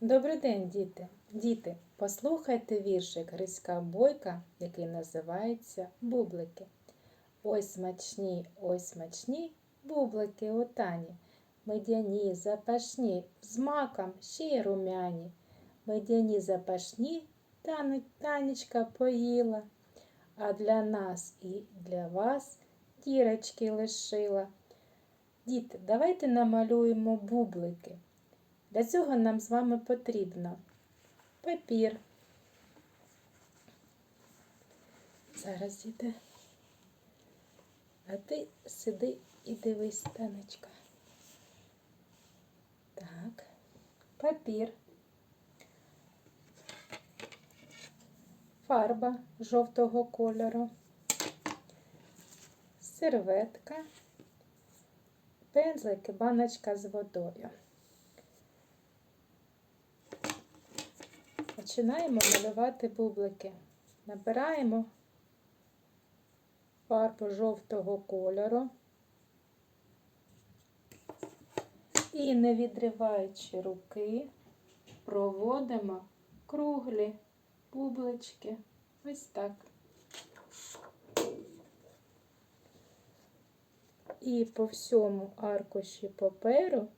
Добрий день, діти! Діти, послухайте віршик Гриська Бойка, який називається Бублики. Ой смачні, ой смачні, бублики у тані, медяні, запашні, з маком ще й румяні. Медяні запашні, танечка поїла, а для нас і для вас дірочки лишила. Діти, давайте намалюємо бублики. Для цього нам з вами потрібно папір. Зараз діти. А ти сиди і дивись, Танечка. Так, папір. Фарба жовтого кольору, серветка, пензлик і баночка з водою. Починаємо малювати бублики. Набираємо фарбу жовтого кольору і, не відриваючи руки, проводимо круглі бублички. Ось так. І по всьому аркуші паперу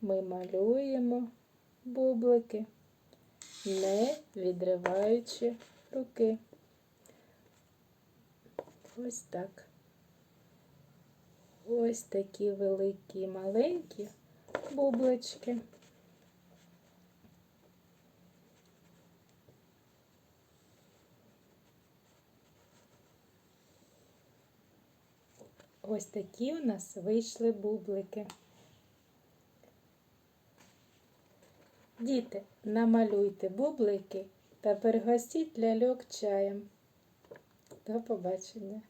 ми малюємо бублики не відриваючи руки. Ось так. Ось такі великі маленькі бублички. Ось такі у нас вийшли бублики. Діти, намалюйте бублики та пригостіть ляльок чаєм. До побачення!